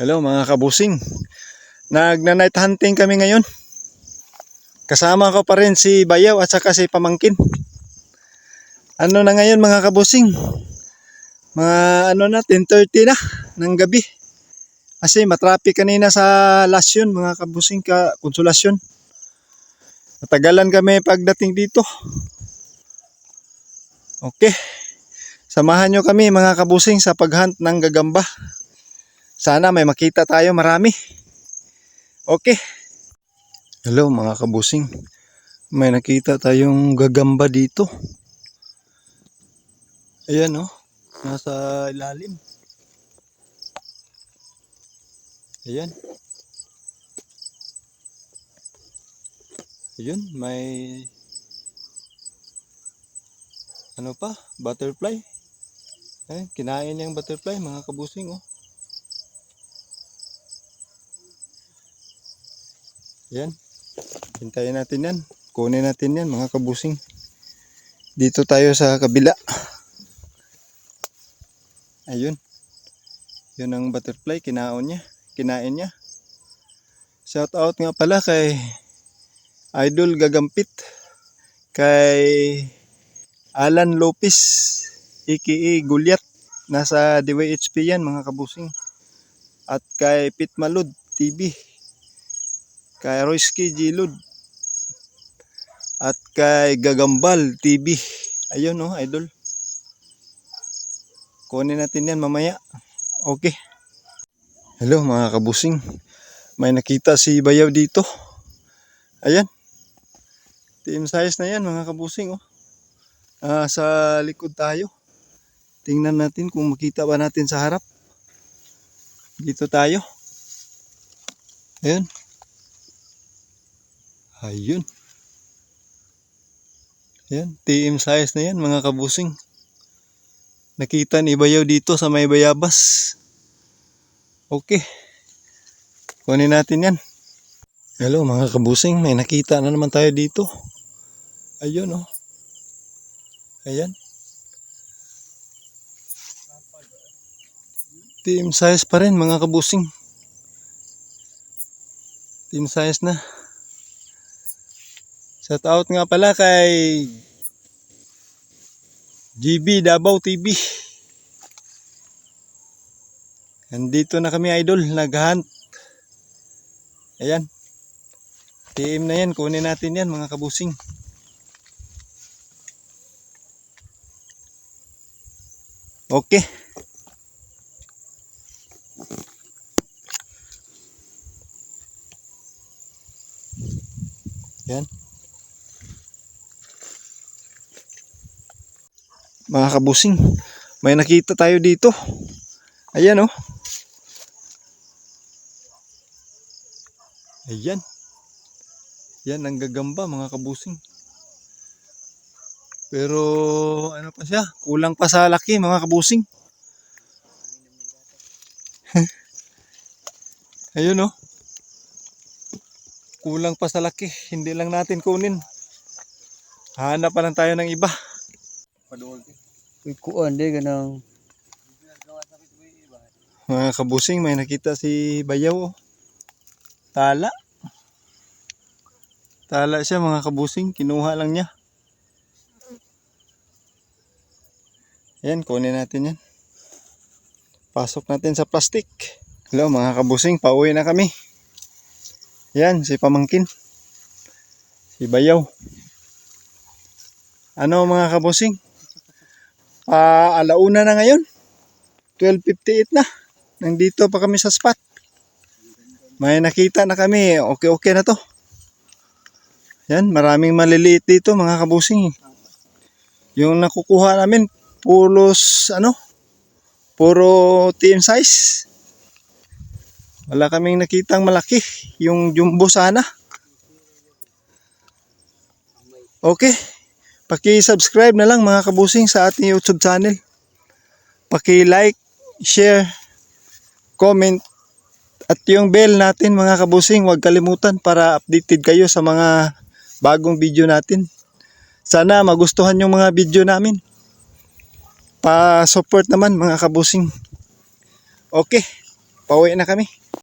Hello mga kabusing. Nagna-night hunting kami ngayon. Kasama ko pa rin si Bayaw at saka si Pamangkin. Ano na ngayon mga kabusing? Mga ano na, 10.30 na ng gabi. Kasi matraffic kanina sa Lasyon mga kabusing ka konsolasyon. Natagalan kami pagdating dito. Okay. Samahan nyo kami mga kabusing sa paghunt ng gagamba. Sana may makita tayo marami. Okay. Hello mga kabusing. May nakita tayong gagamba dito. Ayan oh. Nasa ilalim. Ayan. Ayun, may ano pa? Butterfly. Eh, kinain yung butterfly mga kabusing oh. Yan. Hintayin natin yan. Kunin natin yan mga kabusing. Dito tayo sa kabila. Ayun. Yun ang butterfly. Kinaon niya. Kinain niya. Shout out nga pala kay Idol Gagampit. Kay Alan Lopez. aka Gulyat. Nasa DYHP yan mga kabusing. At kay Pit Malud TV kay Royski Gilud at kay Gagambal TV. Ayun no, idol. Kunin natin yan mamaya. Okay. Hello mga kabusing. May nakita si Bayaw dito. Ayan. Team size na yan mga kabusing. Oh. Ah, sa likod tayo. Tingnan natin kung makita ba natin sa harap. Dito tayo. Ayun. Ayun. Yan, TM size na yan mga kabusing. Nakita ni Bayaw dito sa may bayabas. Okay. Kunin natin yan. Hello mga kabusing, may nakita na naman tayo dito. Ayun oh. Ayan. Team size pa rin mga kabusing. Team size na. Shout out nga pala kay GB Davao TV. Nandito na kami idol, naghunt. Ayan. TM na yan, kunin natin yan mga kabusing. Okay. Yan. Mga kabusing may nakita tayo dito. Ayan oh. Ayan. Yan ang gagamba mga kabusing. Pero ano pa siya? Kulang pa sa laki mga kabusing. Ayun oh. Kulang pa sa laki hindi lang natin kunin. Hanap pa lang tayo ng iba Uy, kuan di ganang Mga kabusing, may nakita si Bayaw. oh. Tala. Tala siya mga kabusing, kinuha lang niya. Yan, kunin natin yan. Pasok natin sa plastic. Hello mga kabusing, pauwi na kami. Yan, si Pamangkin. Si Bayaw. Ano mga kabusing? Pa alauna na ngayon. 12.58 na. Nandito pa kami sa spot. May nakita na kami. Okay-okay na to. Yan, maraming maliliit dito mga kabusing. Yung nakukuha namin, pulos, ano, puro team size. Wala kaming nakitang malaki. Yung jumbo sana. Okay. Paki-subscribe na lang mga kabusing sa ating YouTube channel. Paki-like, share, comment, at yung bell natin mga kabusing, huwag kalimutan para updated kayo sa mga bagong video natin. Sana magustuhan yung mga video namin. Pa-support naman mga kabusing. Okay. pauwi na kami.